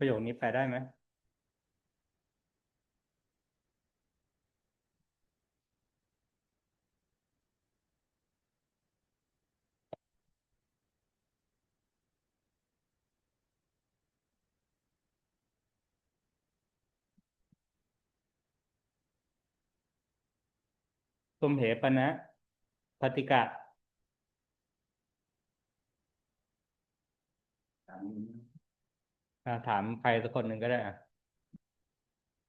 ประโยคนี้แปลได้ไหมตุมเหปนะปฏิกะอะ ถามใครสักคนหนึ่งก็ได้อะ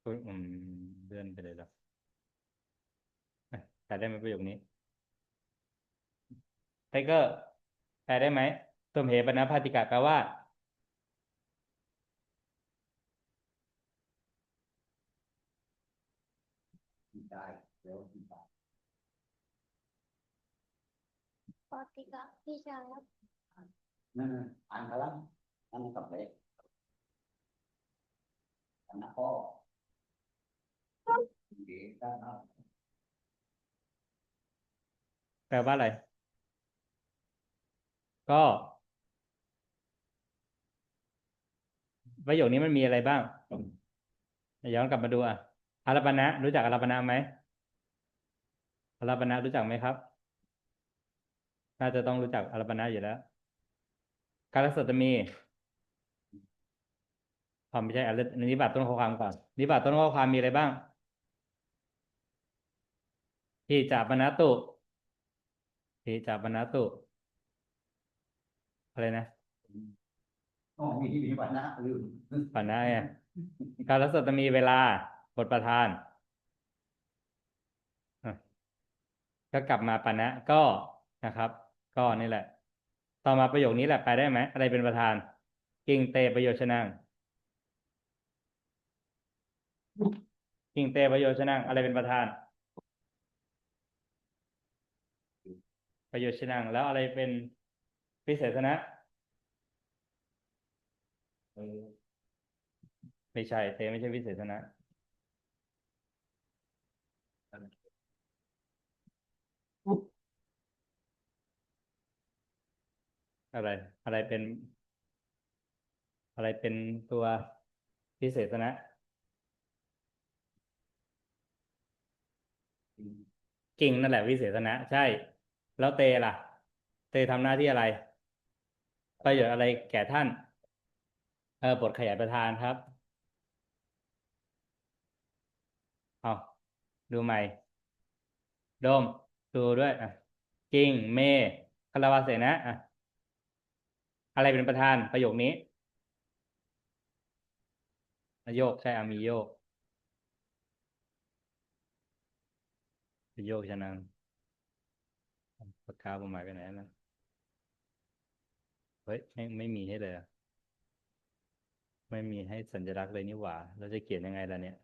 อุ๊ยอืมเลื่อนไปเลยแล้วอะแปลได้ไหมประโยคนี้ไทเกอร์แปลได้ไหมตุมเหปนะปฏิกะแปลว่า ได้เดี๋ยวดีกว่าปฏิกะพี่ชายครับนั่นน่ะอ่านพลังนั่นกับเล็กอั นนั้นพ่อแปลว่าอะไร ก็ ประโยคนี้มันมีอะไรบ้างย้อนกลับมาดูอะอารัปนะ รู้จักอารัปนะไหมอารัปนะรู้จักไหมครับ น่าจะต้องรู้จักอารัปนะอยู่แล้ว การสัตตมี ความไม่ใช่อะไรนิบาตต้นข้อความก่อนนิบาตต้นข้อความมีอะไรบ้างที่จาปนาตุที่จาปนาตุอะไรนะอ๋อมีมีวันนะลืมปันนะไงการสัตตมีเวลาบทประธานอะก็กลับมาปันนะก็นะครับ ก็นี่แหละ ต่อมาประโยคนี้แหละแปลได้ไหมอะไรเป็นประธาน กิงเตประโยชนัง กิงเตประโยชนังอะไรเป็นประธาน ประโยชนังแล้วอะไรเป็นวิเศษณะไม่ใช่เตไม่ใช่วิเศษณะอะไร อะไรเป็น อะไรเป็นตัวพิเศษนะ กิ่งนั่นแหละวิเศษณะ ใช่ แล้วเตล่ะ เตทำหน้าที่อะไร ประโยชน์อะไรแก่ท่าน เออบทขยายประธานครับ เอาดูใหม่โดม ดูด้วยอะกิ่งเมคาราวาเสนะอะอะไรเป็นประธานประโยคนี้โยกใช่อามีโยก โยกฉะนั้นปากกาผมหมายไปไหนนะเฮ้ยไม่ไม่มีให้เลย ไม่มีให้สัญลักษณ์เลยนี่หว่า เราจะเขียนยังไงล่ะเนี่ย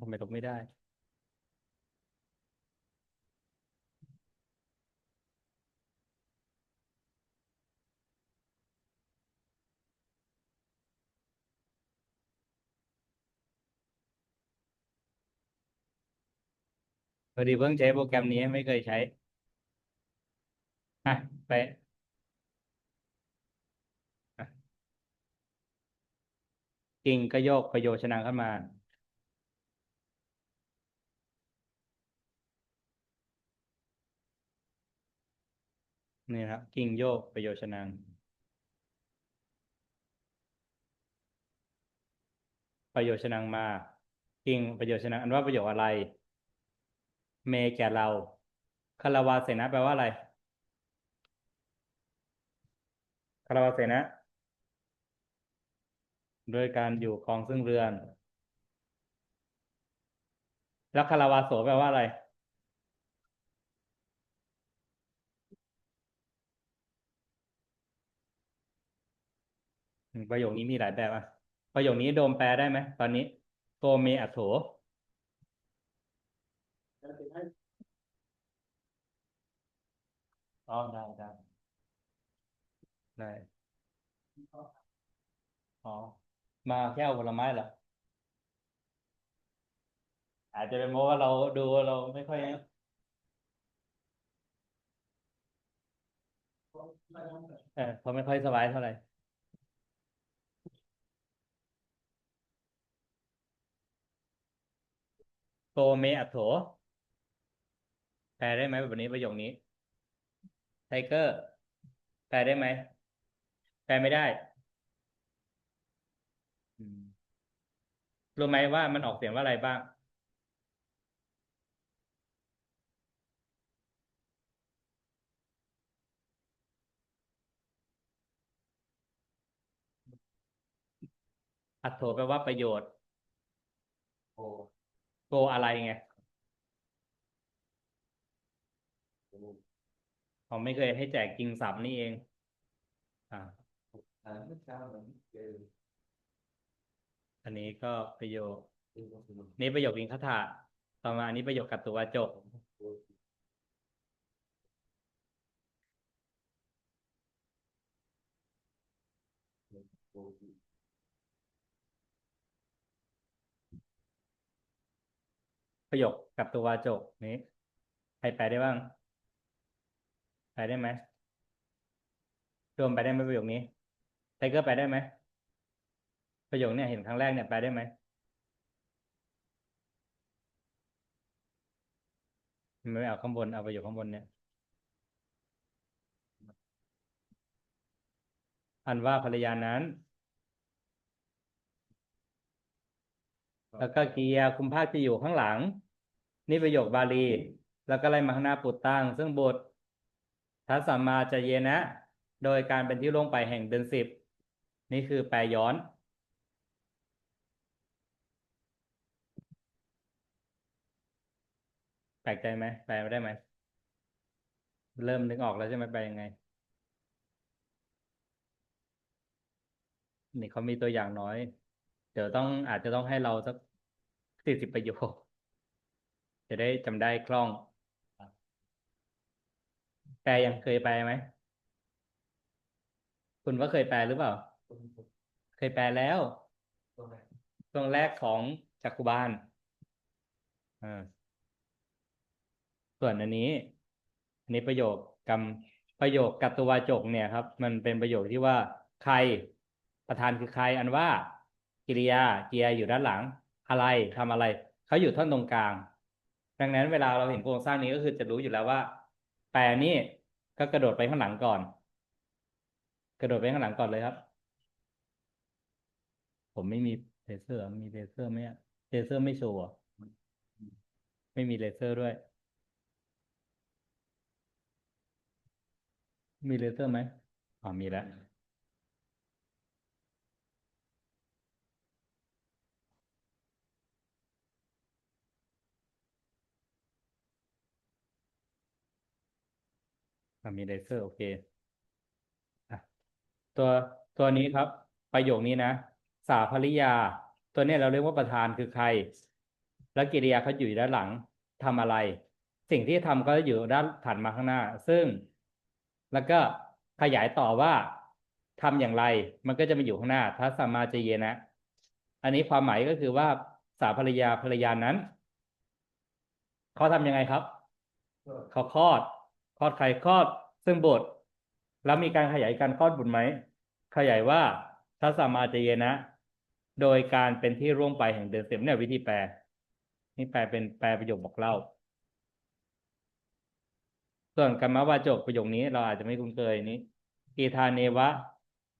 ทำไมลบไม่ได้ พอดีเพิ่งใช้โปรแกรมนี้ไม่เคยใช้ อะ ไปกิ่งก็โยกประโยชนังขึ้นมา นี่ครับกิ่งโยกประโยชนังประโยชนังมา กิ่งประโยชนังอันว่าประโยชน์อะไร เมแก่เราคาราวาเสนะแปลว่าอะไรคาราวาเสนะโดยการอยู่ครองซึ่งเรือน แล้วคาราวาโสแปลว่าอะไร ประโยคนี้มีหลายแบบอะประโยคนี้โดมแปลได้ไหมตอนนี้โตเมอัโถแล้วเป็นให้อ๋อได้ได้ได้อ๋อมาแค่เอาผลไม้เหรออาจจะเป็นเพราะว่าเราดูเราไม่ค่อยเออเขาไม่ค่อยสบายเท่าไหร่ โกเมอัตโถแปลได้ไหมแบบนี้ประโยคนี้ไทเกอร์แปลได้ไหมแปลไม่ได้รู้ไหมว่ามันออกเสียงว่าอะไรบ้าง อัตโถแปลว่าประโยชน์ โอ้ กอะไรไงเขาไม่เคยให้แจกจริงสับนี่เอง อ่าเมื่อเช้าผมเจออันนี้ก็ประโยคเจอคนหนึ่งนี่ประโยคอิงคถาต่อมาอันนี้ประโยคกัตตุวาจก โอ้โอ้ ประโยคกัตตุววาจกนี้ ใครแปลได้บ้าง แปลได้ไหมรวมแปลได้ไหมประโยคนี้ไทเกอร์แปลได้ไหมประโยคเนี่ยเห็นครั้งแรกเนี่ยแปลได้ไหมไม่เอาข้างบนเอาประโยคข้างบนเนี่ยอันว่าภรรยานั้น แล้วก็เกิริยคุมภาคจะอยู่ข้างหลัง นี่ประโยคบาลี แล้วก็ไล่มาข้างหน้าปุตตังซึ่งบททัสสัมมาจเยนะ โดยการเป็นที่ล่วงไปแห่งเดือนสิบ นี่คือแปลย้อน แปลกใจไหมแปลได้ไหม เริ่มนึกออกแล้วใช่ไหมแปลยังไง นี่เขามีตัวอย่างน้อย เดี๋ยวต้องอาจจะต้องให้เราสักสี่สิบประโยค จะได้จำได้คล่องแปลยังเคยแปไหม คุณว่าเคยแปหรือเปล่า เคยแปแล้วตัวไหนช่วงแรกของจักรุบาลอ่าส่วนอันนี้ อันนี้ประโยคกรรมประโยคกัตตวาจกเนี่ยครับ มันเป็นประโยคที่ว่าใครประธานคือใครอันว่า กิริยากิริยอยู่ด้านหลัง อะไรทำอะไร เขาอยู่ท่อนตรงกลาง ดังนั้นเวลาเราเห็นโครงสร้างนี้ก็คือจะรู้อยู่แล้วว่า แปลนี่ก็กระโดดไปข้างหลังก่อน กระโดดไปข้างหลังก่อนเลยครับ ผมไม่มีเลเซอร์ มีเลเซอร์ไหมเลเซอร์ไม่โชว์ไม่มีเลเซอร์ด้วย มีเลเซอร์ไหมอ๋อมีแล้ว มีเลเซอร์โอเคตัวตัวนี้ครับ ประโยคนี้นะ สาภริยา ตัวนี้เราเรียกว่าประธานคือใคร แล้วกิริยาเขาอยู่ด้านหลังทำอะไร สิ่งที่ทำก็อยู่ด้านถัดมาข้างหน้า ซึ่ง แล้วก็ขยายต่อว่าทำอย่างไร มันก็จะมาอยู่ข้างหน้าทัสสมาจเยนะ อันนี้ความหมายก็คือว่าสาภริยาภรรยานั้นเขาทำยังไงครับเขาคลอด คลอดใครคลอดซึ่งบท แล้วมีการขยายการคลอดบุตรไหม ขยายว่าทัสสมาจเยนะ โดยการเป็นที่ร่วงไปแห่งเดือนเสียมเนี่ยวิธีแปล นี่แปลเป็นแปลประโยคบอกเล่า ส่วนกรรมวาจกประโยคนี้เราอาจจะไม่คุ้นเคยนี้กีทาเนวะ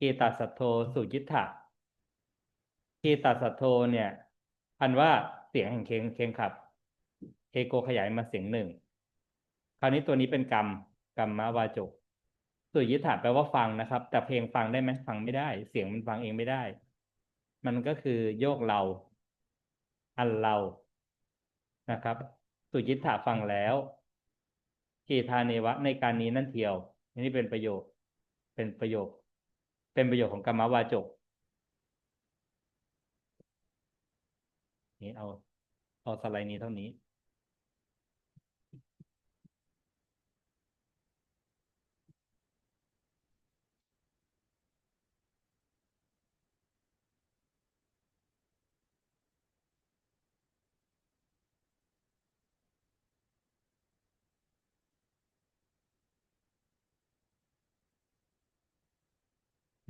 กีตัสสัทโทสุยิทธะกีตัสสัทโทเนี่ย อันว่าเสียงแห่งเคงเคงขับเอโกขยายมาเสียงหนึ่ง คราวนี้ตัวนี้เป็นกรรมกรรมวาจกสุยิทธะแปลว่าฟังนะครับ แต่เพลงฟังได้ไหมฟังไม่ได้ เสียงมันฟังเองไม่ได้ มันก็คือโยกเรา อันเรานะครับ สุยิทธะฟังแล้วกีทาเนวะ ในการนี้นั่นเทียวอันนี้เป็นประโยค เป็นประโยค เป็นประโยคของกรรมวาจกนี่เอาเอาสไลด์นี้เท่านี้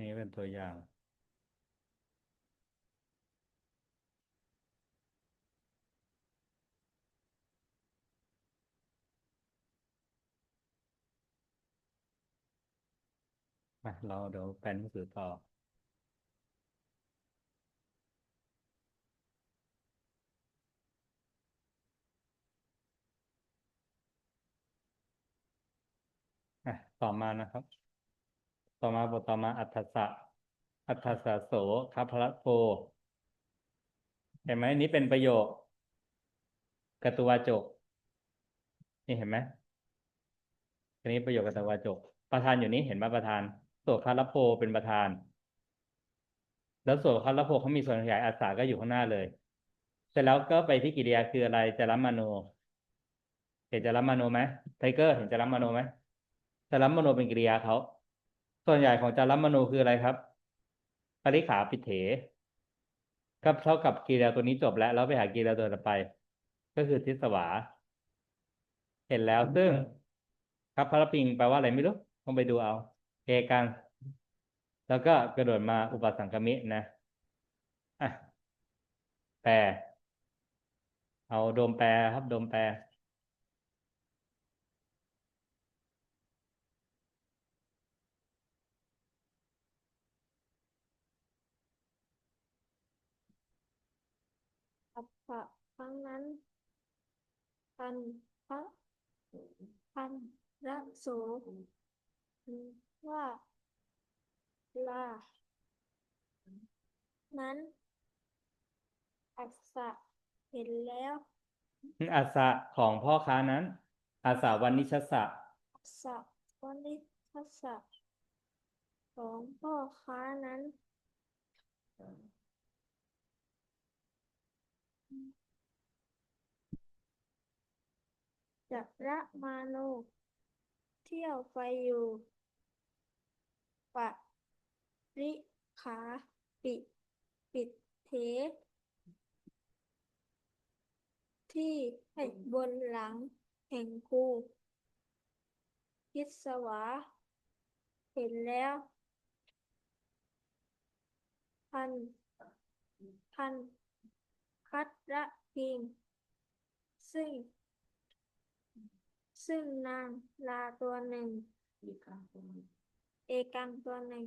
นี่เป็นตัวอย่างมาเราเดี๋ยวแปลหนังสือต่ออะต่อมานะครับ ต่อมาบทต่อมาอัฏฐสะอัฏฐสะโสคัพพละโพเห็นไหมนี่เป็นประโยคกตุวาจก นี่เห็นไหมอันนี้ประโยคกตุวาจก ประธานอยู่นี้เห็นไหมประธานโสคัพละโพเป็นประธาน แล้วโสคัพละโพเขามีส่วนขยายอัสสาก็อยู่ข้างหน้าเลยเสร็จแล้วก็ไปที่กิริยาคืออะไรจะรัมมโนเห็นจะรัมมโนไหมไทเกอร์เห็นจะรัมมโนไหมจารัมมโนเป็นกิริยาเขา ส่วนใหญ่ของจารัมมโนคืออะไรครับปริขาปิเถก็เท่ากับกิริยาตัวนี้จบแล้ว แล้วไปหากิริยาตัวต่อไป ก็คือทิศวา เห็นแล้วซึ่งครับพระปิงแปลว่าอะไรไม่รู้ต้องไปดูเอาเอกังแล้วก็กระโดดมาอุปสังกมินะอะแปลเอาโดมแปลครับโดมแปล อัปปะครั้งนั้นพันพระพันระโสว่าลา นั้น อัสสะเห็นแล้วอาสะของพ่อค้านั้น อาสาวันนิชสะอัสสะวนิทัสสะของพ่อค้านั้น จักระมาโน เที่ยวไปอยู่ปะริขาปิปิดเทที่ให้บนหลังแห่งคูพิศวา เห็นแล้ว พัน พัน คัดระพิง ซึ่ง ซึ่งนางลาตัวหนึ่งมีการตรงนี้เอกังตัวหนึ่ง